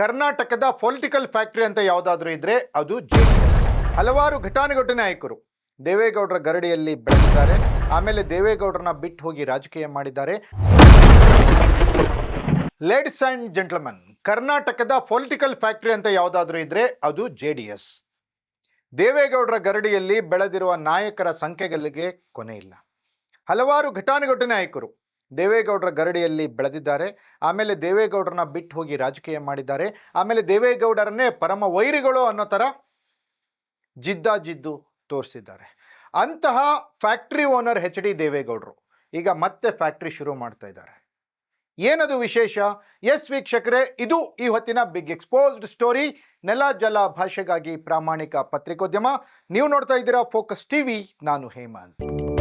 ಕರ್ನಾಟಕದ political factory ಅಂತ ಯಾವುದಾದ್ರೂ ಇದ್ರೆ ಅದು ಜೆಡಿಎಸ್. ಹಲವಾರು ಘಟಾನುಘಟಿ ನಾಯಕರು ದೇವೇಗೌಡರ ಗರಡಿಯಲ್ಲಿ ಬೆಳೆದಿದ್ದಾರೆ. ಆಮೇಲೆ ದೇವೇಗೌಡರನ್ನ ಬಿಟ್ಟು ಹೋಗಿ ರಾಜಕೀಯ ಮಾಡಿದ್ದಾರೆ. ಲೇಡೀಸ್ ಅಂಡ್ ಜೆಂಟ್ಲ್ಮನ್, ಕರ್ನಾಟಕದ ಪೊಲಿಟಿಕಲ್ ಫ್ಯಾಕ್ಟರಿ ಅಂತ ಯಾವುದಾದ್ರೂ ಇದ್ರೆ ಅದು ಜೆ ಡಿ ಎಸ್ ದೇವೇಗೌಡರ ಗರಡಿಯಲ್ಲಿ ಬೆಳೆದಿರುವ ನಾಯಕರ ಸಂಖ್ಯೆಗಳಿಗೆ ಕೊನೆ ಇಲ್ಲ. ಹಲವಾರು ಘಟಾನುಘಟಿ ನಾಯಕರು ದೇವೇಗೌಡರ ಗರಡಿಯಲ್ಲಿ ಬೆಳೆದಿದ್ದಾರೆ. ಆಮೇಲೆ ದೇವೇಗೌಡರನ್ನ ಬಿಟ್ಟು ಹೋಗಿ ರಾಜಕೀಯ ಮಾಡಿದ್ದಾರೆ. ಆಮೇಲೆ ದೇವೇಗೌಡರನ್ನೇ ಪರಮ ವೈರಿಗಳು ಅನ್ನೋ ಥರ ಜಿದ್ದ ಜಿದ್ದು ತೋರಿಸಿದ್ದಾರೆ. ಅಂತಹ ಫ್ಯಾಕ್ಟ್ರಿ ಓನರ್ ಹೆಚ್ ಡಿ ದೇವೇಗೌಡರು. ಈಗ ಮತ್ತೆ ಫ್ಯಾಕ್ಟ್ರಿ ಶುರು ಮಾಡ್ತಾ ಇದ್ದಾರೆ. ಏನದು ವಿಶೇಷ? ಎಸ್ ವೀಕ್ಷಕರೇ, ಇದು ಈ ಹೊತ್ತಿನ ಬಿಗ್ ಎಕ್ಸ್ಪೋಸ್ಡ್ ಸ್ಟೋರಿ. ನೆಲ ಜಲ ಭಾಷೆಗಾಗಿ ಪ್ರಾಮಾಣಿಕ ಪತ್ರಿಕೋದ್ಯಮ. ನೀವು ನೋಡ್ತಾ ಇದ್ದೀರಾ ಫೋಕಸ್ ಟಿವಿ, ನಾನು ಹೇಮಂತ್.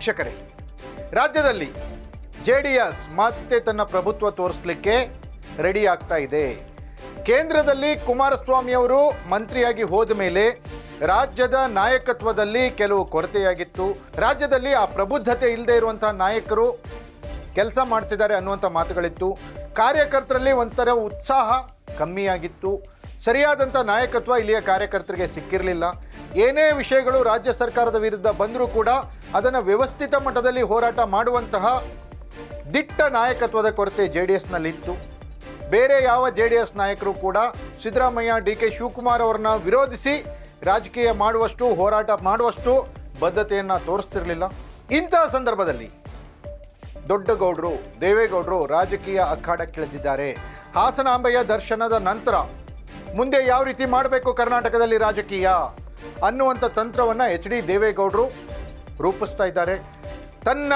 ವೀಕ್ಷಕರೇ, ರಾಜ್ಯದಲ್ಲಿ ಜೆ ಡಿ ಎಸ್ ಮತ್ತೆ ತನ್ನ ಪ್ರಭುತ್ವ ತೋರಿಸಲಿಕ್ಕೆ ರೆಡಿ ಆಗ್ತಾ ಇದೆ. ಕೇಂದ್ರದಲ್ಲಿ ಕುಮಾರಸ್ವಾಮಿ ಅವರು ಮಂತ್ರಿಯಾಗಿ ಹೋದ ಮೇಲೆ ರಾಜ್ಯದ ನಾಯಕತ್ವದಲ್ಲಿ ಕೆಲವು ಕೊರತೆಯಾಗಿತ್ತು. ರಾಜ್ಯದಲ್ಲಿ ಆ ಪ್ರಬುದ್ಧತೆ ಇಲ್ಲದೆ ಇರುವಂಥ ನಾಯಕರು ಕೆಲಸ ಮಾಡ್ತಿದ್ದಾರೆ ಅನ್ನುವಂಥ ಮಾತುಗಳಿತ್ತು. ಕಾರ್ಯಕರ್ತರಲ್ಲಿ ಒಂಥರ ಉತ್ಸಾಹ ಕಮ್ಮಿಯಾಗಿತ್ತು. ಸರಿಯಾದಂಥ ನಾಯಕತ್ವ ಇಲ್ಲಿಯ ಕಾರ್ಯಕರ್ತರಿಗೆ ಸಿಕ್ಕಿರಲಿಲ್ಲ. ಏನೇ ವಿಷಯಗಳು ರಾಜ್ಯ ಸರ್ಕಾರದ ವಿರುದ್ಧ ಬಂದರೂ ಕೂಡ ಅದನ್ನು ವ್ಯವಸ್ಥಿತ ಮಟ್ಟದಲ್ಲಿ ಹೋರಾಟ ಮಾಡುವಂತಹ ದಿಟ್ಟ ನಾಯಕತ್ವದ ಕೊರತೆ ಜೆ ಡಿ ಎಸ್ನಲ್ಲಿತ್ತು ಬೇರೆ ಯಾವ ಜೆ ಡಿ ಎಸ್ ನಾಯಕರು ಕೂಡ ಸಿದ್ದರಾಮಯ್ಯ, ಡಿ ಕೆ ಶಿವಕುಮಾರ್ ಅವರನ್ನ ವಿರೋಧಿಸಿ ರಾಜಕೀಯ ಮಾಡುವಷ್ಟು, ಹೋರಾಟ ಮಾಡುವಷ್ಟು ಬದ್ಧತೆಯನ್ನು ತೋರಿಸ್ತಿರಲಿಲ್ಲ. ಇಂತಹ ಸಂದರ್ಭದಲ್ಲಿ ದೊಡ್ಡಗೌಡರು ದೇವೇಗೌಡರು ರಾಜಕೀಯ ಅಖಾಡಕ್ಕಿಳಿದಿದ್ದಾರೆ ಹಾಸನಾಂಬೆಯ ದರ್ಶನದ ನಂತರ ಮುಂದೆ ಯಾವ ರೀತಿ ಮಾಡಬೇಕು ಕರ್ನಾಟಕದಲ್ಲಿ ರಾಜಕೀಯ? ಅನ್ನುವಂಥ ತಂತ್ರವನ್ನು ಎಚ್ ಡಿ ದೇವೇಗೌಡರು ರೂಪಿಸ್ತಾ ಇದ್ದಾರೆ. ತನ್ನ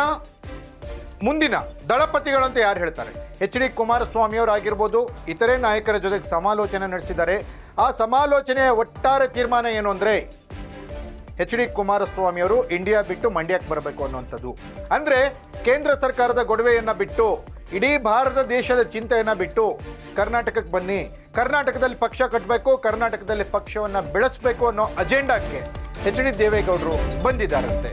ಮುಂದಿನ ದಳಪತಿಗಳಂತ ಯಾರು ಹೇಳ್ತಾರೆ? ಎಚ್ ಡಿ ಕುಮಾರಸ್ವಾಮಿಯವರಾಗಿರ್ಬೋದು ಇತರೆ ನಾಯಕರ ಜೊತೆಗೆ ಸಮಾಲೋಚನೆ ನಡೆಸಿದ್ದಾರೆ. ಆ ಸಮಾಲೋಚನೆಯ ಒಟ್ಟಾರೆ ತೀರ್ಮಾನ ಏನು ಅಂದರೆ, ಎಚ್ ಡಿ ಕುಮಾರಸ್ವಾಮಿಯವರು ಇಂಡಿಯಾ ಬಿಟ್ಟು ಮಂಡ್ಯಕ್ಕೆ ಬರಬೇಕು ಅನ್ನುವಂಥದ್ದು. ಅಂದರೆ, ಕೇಂದ್ರ ಸರ್ಕಾರದ ಗೊಡವೆಯನ್ನು ಬಿಟ್ಟು, ಇಡೀ ಭಾರತ ದೇಶದ ಚಿಂತೆಯನ್ನು ಬಿಟ್ಟು, ಕರ್ನಾಟಕಕ್ಕೆ ಬನ್ನಿ ಕರ್ನಾಟಕದಲ್ಲಿ ಪಕ್ಷ ಕಟ್ಟಬೇಕು, ಕರ್ನಾಟಕದಲ್ಲಿ ಪಕ್ಷವನ್ನು ಬೆಳೆಸಬೇಕು ಅನ್ನೋ ಅಜೆಂಡಾಕ್ಕೆ ಎಚ್ ಡಿ ದೇವೇಗೌಡರು ಬಂದಿದ್ದಾರಂತೆ.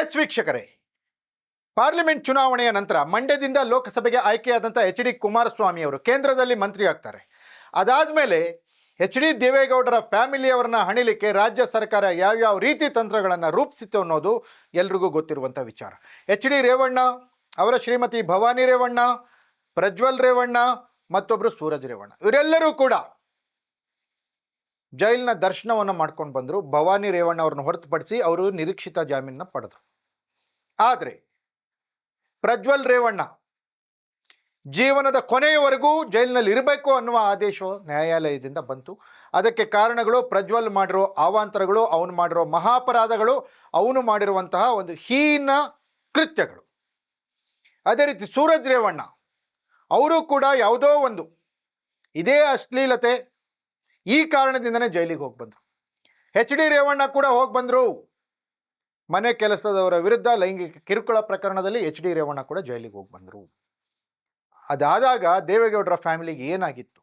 ಎಸ್ ವೀಕ್ಷಕರೇ, ಪಾರ್ಲಿಮೆಂಟ್ ಚುನಾವಣೆಯ ನಂತರ ಮಂಡ್ಯದಿಂದ ಲೋಕಸಭೆಗೆ ಆಯ್ಕೆಯಾದಂಥ ಎಚ್ ಡಿ ಕುಮಾರಸ್ವಾಮಿ ಅವರು ಕೇಂದ್ರದಲ್ಲಿ ಮಂತ್ರಿ ಆಗ್ತಾರೆ ಅದಾದಮೇಲೆ ಎಚ್ ಡಿ ದೇವೇಗೌಡರ ಫ್ಯಾಮಿಲಿಯವರನ್ನ ಹಣಿಲಿಕ್ಕೆ ರಾಜ್ಯ ಸರ್ಕಾರ ಯಾವ್ಯಾವ ರೀತಿ ತಂತ್ರಗಳನ್ನು ರೂಪಿಸಿತು ಅನ್ನೋದು ಎಲ್ರಿಗೂ ಗೊತ್ತಿರುವಂಥ ವಿಚಾರ. ಎಚ್ ಡಿ ರೇವಣ್ಣ, ಅವರ ಶ್ರೀಮತಿ ಭವಾನಿ ರೇವಣ್ಣ, ಪ್ರಜ್ವಲ್ ರೇವಣ್ಣ ಮತ್ತೊಬ್ಬರು ಸೂರಜ್ ರೇವಣ್ಣ. ಇವರೆಲ್ಲರೂ ಕೂಡ ಜೈಲಿನ ದರ್ಶನವನ್ನು ಮಾಡ್ಕೊಂಡು ಬಂದರು. ಭವಾನಿ ರೇವಣ್ಣ ಅವ್ರನ್ನ ಹೊರತುಪಡಿಸಿ ಅವರು ನಿರೀಕ್ಷಿತ ಜಾಮೀನನ್ನ ಪಡೆದರು. ಆದರೆ ಪ್ರಜ್ವಲ್ ರೇವಣ್ಣ ಜೀವನದ ಕೊನೆಯವರೆಗೂ ಜೈಲಿನಲ್ಲಿ ಇರಬೇಕು ಅನ್ನುವ ಆದೇಶವು ನ್ಯಾಯಾಲಯದಿಂದ ಬಂತು. ಅದಕ್ಕೆ ಕಾರಣಗಳು, ಪ್ರಜ್ವಲ್ ಮಾಡಿರೋ ಅವಾಂತರಗಳು ಅವನು ಮಾಡಿರೋ ಮಹಾಪರಾಧಗಳು, ಅವನು ಮಾಡಿರುವಂತಹ ಒಂದು ಹೀನ ಕೃತ್ಯಗಳು. ಅದೇ ರೀತಿ ಸೂರಜ್ ರೇವಣ್ಣ, ಅವರು ಕೂಡ ಯಾವುದೋ ಒಂದು ಇದೇ ಅಶ್ಲೀಲತೆ ಈ ಕಾರಣದಿಂದನೇ ಜೈಲಿಗೆ ಹೋಗಿ ಬಂದರು. ಎಚ್ ಡಿ ರೇವಣ್ಣ ಕೂಡ ಹೋಗಿ ಬಂದರು. ಮನೆ ಕೆಲಸದವರ ವಿರುದ್ಧ ಲೈಂಗಿಕ ಕಿರುಕುಳ ಪ್ರಕರಣದಲ್ಲಿ ಎಚ್ ಡಿ ರೇವಣ್ಣ ಕೂಡ ಜೈಲಿಗೆ ಹೋಗಿ ಬಂದರು. ಅದಾದಾಗ ದೇವೇಗೌಡರ ಫ್ಯಾಮಿಲಿಗೆ ಏನಾಗಿತ್ತು?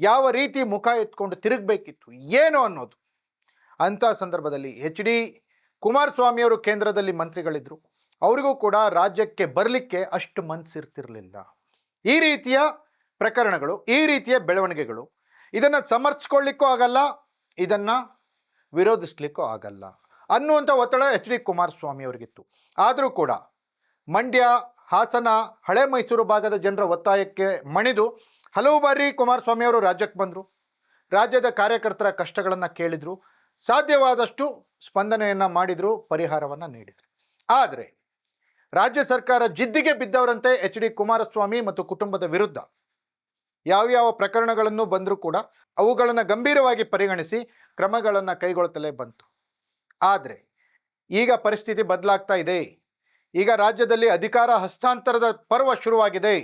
ಯಾವ ರೀತಿ ಮುಖ ಎತ್ಕೊಂಡು ತಿರುಗಬೇಕಿತ್ತು? ಏನು ಅನ್ನೋದು? ಅಂಥ ಸಂದರ್ಭದಲ್ಲಿ ಎಚ್ ಡಿ ಕುಮಾರಸ್ವಾಮಿಯವರು ಕೇಂದ್ರದಲ್ಲಿ ಮಂತ್ರಿಗಳಿದ್ದರು ಅವರಿಗೂ ಕೂಡ ರಾಜ್ಯಕ್ಕೆ ಬರಲಿಕ್ಕೆ ಅಷ್ಟು ಮನಸ್ಸಿರ್ತಿರಲಿಲ್ಲ ಈ ರೀತಿಯ ಪ್ರಕರಣಗಳು, ಈ ರೀತಿಯ ಬೆಳವಣಿಗೆಗಳು, ಇದನ್ನು ಸಮರ್ಥಿಸ್ಕೊಳ್ಳಿಕ್ಕೂ ಆಗಲ್ಲ, ಇದನ್ನು ವಿರೋಧಿಸ್ಲಿಕ್ಕೂ ಆಗಲ್ಲ ಅನ್ನುವಂಥ ಒತ್ತಡ ಎಚ್ ಡಿ ಕುಮಾರಸ್ವಾಮಿ ಅವರಿಗಿತ್ತು ಆದರೂ ಕೂಡ ಮಂಡ್ಯ ಹಾಸನ ಹಳೆ ಮೈಸೂರು ಭಾಗದ ಜನರ ಒತ್ತಾಯಕ್ಕೆ ಮಣಿದು ಹಲವು ಬಾರಿ ಕುಮಾರಸ್ವಾಮಿ ಅವರು ರಾಜ್ಯಕ್ಕೆ ಬಂದರು. ರಾಜ್ಯದ ಕಾರ್ಯಕರ್ತರ ಕಷ್ಟಗಳನ್ನು ಕೇಳಿದರು. ಸಾಧ್ಯವಾದಷ್ಟು ಸ್ಪಂದನೆಯನ್ನು ಮಾಡಿದರು, ಪರಿಹಾರವನ್ನು ನೀಡಿದರು. ಆದರೆ ರಾಜ್ಯ ಸರ್ಕಾರ ಜಿದ್ದಿಗೆ ಬಿದ್ದವರಂತೆ ಎಚ್ ಡಿ ಕುಮಾರಸ್ವಾಮಿ ಮತ್ತು ಕುಟುಂಬದ ವಿರುದ್ಧ ಯಾವ್ಯಾವ ಪ್ರಕರಣಗಳನ್ನು ಬಂದರೂ ಕೂಡ ಅವುಗಳನ್ನು ಗಂಭೀರವಾಗಿ ಪರಿಗಣಿಸಿ ಕ್ರಮಗಳನ್ನು ಕೈಗೊಳ್ಳುತ್ತಲೇ ಬಂತು. ಆದರೆ ಈಗ ಪರಿಸ್ಥಿತಿ ಬದಲಾಗ್ತಾ ಇದೆ. ಈಗ ರಾಜ್ಯದಲ್ಲಿ ಅಧಿಕಾರ ಹಸ್ತಾಂತರದ ಪರ್ವ ಶುರುವಾಗಿದೆ.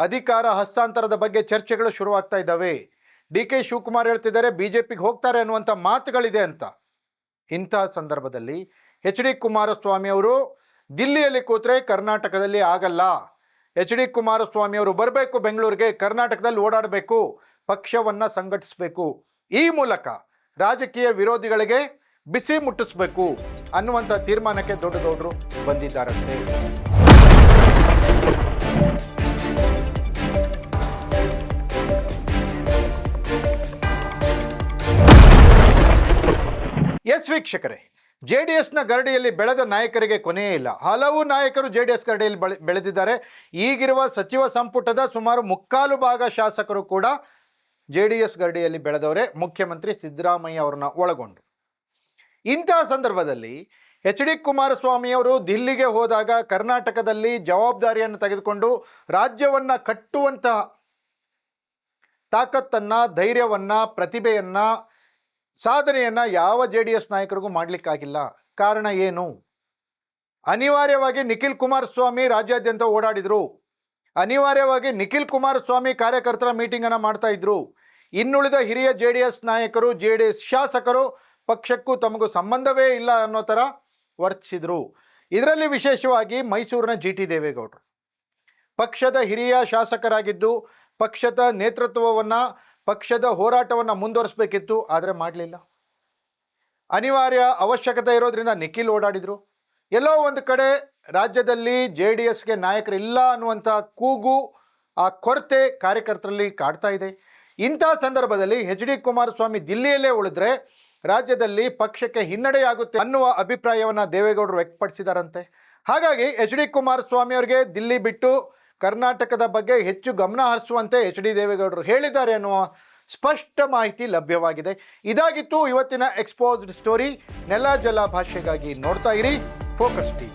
ಅಧಿಕಾರ ಹಸ್ತಾಂತರದ ಬಗ್ಗೆ ಚರ್ಚೆಗಳು ಶುರುವಾಗ್ತಾ ಇದ್ದಾವೆ. ಡಿ ಕೆ ಶಿವಕುಮಾರ್ ಹೇಳ್ತಿದ್ದಾರೆ ಬಿ ಜೆ ಪಿಗೆ ಹೋಗ್ತಾರೆ ಅನ್ನುವಂಥ ಮಾತುಗಳಿದೆ ಅಂತ. ಇಂತಹ ಸಂದರ್ಭದಲ್ಲಿ ಎಚ್ ಡಿ ಕುಮಾರಸ್ವಾಮಿ ಅವರು ದಿಲ್ಲಿಯಲ್ಲಿ ಕೂತ್ರೆ ಕರ್ನಾಟಕದಲ್ಲಿ ಆಗಲ್ಲ. ಎಚ್ ಡಿ ಕುಮಾರಸ್ವಾಮಿ ಅವರು ಬರಬೇಕು ಬೆಂಗಳೂರಿಗೆ, ಕರ್ನಾಟಕದಲ್ಲಿ ಓಡಾಡಬೇಕು, ಪಕ್ಷವನ್ನು ಸಂಘಟಿಸಬೇಕು. ಈ ಮೂಲಕ ರಾಜಕೀಯ ವಿರೋಧಿಗಳಿಗೆ ಬಿಸಿ ಮುಟ್ಟಿಸ್ಬೇಕು ಅನ್ನುವಂಥ ತೀರ್ಮಾನಕ್ಕೆ ದೊಡ್ಡ ದೊಡ್ಡರು ಬಂದಿದ್ದಾರಂತೆ. ಎಸ್ ವೀಕ್ಷಕರೇ ಜೆ ಡಿ ಎಸ್ನ ಗರಡಿಯಲ್ಲಿ ಬೆಳೆದ ನಾಯಕರಿಗೆ ಕೊನೆಯೇ ಇಲ್ಲ. ಹಲವು ನಾಯಕರು ಜೆ ಡಿ ಎಸ್ ಗರಡಿಯಲ್ಲಿ ಬೆಳೆ, ಬೆಳೆದಿದ್ದಾರೆ. ಈಗಿರುವ ಸಚಿವ ಸಂಪುಟದ ಸುಮಾರು ಮುಕ್ಕಾಲು ಭಾಗ ಶಾಸಕರು ಕೂಡ ಜೆ ಡಿ ಎಸ್ ಗರಡಿಯಲ್ಲಿ ಬೆಳೆದವರೇ. ಮುಖ್ಯಮಂತ್ರಿ ಸಿದ್ದರಾಮಯ್ಯ ಅವರನ್ನ ಒಳಗೊಂಡು. ಇಂತಹ ಸಂದರ್ಭದಲ್ಲಿ ಎಚ್ ಡಿ ಕುಮಾರಸ್ವಾಮಿ ಅವರು ದಿಲ್ಲಿಗೆ ಹೋದಾಗ ಕರ್ನಾಟಕದಲ್ಲಿ ಜವಾಬ್ದಾರಿಯನ್ನು ತೆಗೆದುಕೊಂಡು ರಾಜ್ಯವನ್ನು ಕಟ್ಟುವಂತಹ ತಾಕತ್ತನ್ನು, ಧೈರ್ಯವನ್ನು, ಪ್ರತಿಭೆಯನ್ನು, ಸಾಧನೆಯನ್ನು ಯಾವ ಜೆ ಡಿ ಎಸ್ ನಾಯಕರಿಗೂ ಮಾಡಲಿಕ್ಕಾಗಿಲ್ಲ. ಕಾರಣ ಏನು? ಅನಿವಾರ್ಯವಾಗಿ ನಿಖಿಲ್ ಕುಮಾರಸ್ವಾಮಿ ರಾಜ್ಯಾದ್ಯಂತ ಓಡಾಡಿದರು. ಅನಿವಾರ್ಯವಾಗಿ ನಿಖಿಲ್ ಕುಮಾರಸ್ವಾಮಿ ಕಾರ್ಯಕರ್ತರ ಮೀಟಿಂಗನ್ನು ಮಾಡ್ತಾ ಇದ್ರು. ಇನ್ನುಳಿದ ಹಿರಿಯ ಜೆ ಡಿ ಎಸ್ ನಾಯಕರು, ಜೆ ಡಿ ಎಸ್ ಶಾಸಕರು ಪಕ್ಷಕ್ಕೂ ತಮಗೂ ಸಂಬಂಧವೇ ಇಲ್ಲ ಅನ್ನೋ ಥರ ವರ್ತಿಸಿದರು. ಇದರಲ್ಲಿ ವಿಶೇಷವಾಗಿ ಮೈಸೂರಿನ ಜಿ ಟಿ ದೇವೇಗೌಡರು. ಪಕ್ಷದ ಹಿರಿಯ ಶಾಸಕರಾಗಿದ್ದು, ಪಕ್ಷದ ನೇತೃತ್ವವನ್ನು, ಪಕ್ಷದ ಹೋರಾಟವನ್ನು ಮುಂದುವರಿಸಬೇಕಿತ್ತು, ಆದರೆ ಮಾಡಲಿಲ್ಲ. ಅನಿವಾರ್ಯ ಅವಶ್ಯಕತೆ ಇರೋದ್ರಿಂದ ನಿಖಿಲ್ ಓಡಾಡಿದರು. ಎಲ್ಲೋ ಒಂದು ಕಡೆ ರಾಜ್ಯದಲ್ಲಿ ಜೆ ಡಿ ಎಸ್ಗೆ ನಾಯಕರಿಲ್ಲ ಅನ್ನುವಂಥ ಕೂಗು, ಆ ಕೊರತೆ ಕಾರ್ಯಕರ್ತರಲ್ಲಿ ಕಾಡ್ತಾ ಇದೆ. ಇಂಥ ಸಂದರ್ಭದಲ್ಲಿ ಎಚ್ ಡಿ ಕುಮಾರಸ್ವಾಮಿ ದಿಲ್ಲಿಯಲ್ಲೇ ಉಳಿದ್ರೆ ರಾಜ್ಯದಲ್ಲಿ ಪಕ್ಷಕ್ಕೆ ಹಿನ್ನಡೆಯಾಗುತ್ತೆ ಅನ್ನುವ ಅಭಿಪ್ರಾಯವನ್ನು ದೇವೇಗೌಡರು ವ್ಯಕ್ತಪಡಿಸಿದಾರಂತೆ. ಹಾಗಾಗಿ ಎಚ್ ಡಿ ಕುಮಾರಸ್ವಾಮಿ ಅವರಿಗೆ ದಿಲ್ಲಿ ಬಿಟ್ಟು ಕರ್ನಾಟಕದ ಬಗ್ಗೆ ಹೆಚ್ಚು ಗಮನ ಹರಿಸುವಂತೆ ಎಚ್ ಡಿ ದೇವೇಗೌಡರು ಹೇಳಿದ್ದಾರೆ ಅನ್ನುವ ಸ್ಪಷ್ಟ ಮಾಹಿತಿ ಲಭ್ಯವಾಗಿದೆ. ಇದಾಗಿತ್ತು ಇವತ್ತಿನ ಎಕ್ಸ್ಪೋಸ್ಡ್ ಸ್ಟೋರಿ ನೆಲ ಜಲ ಭಾಷೆಗಾಗಿ ನೋಡ್ತಾ ಇರಿ. Focus T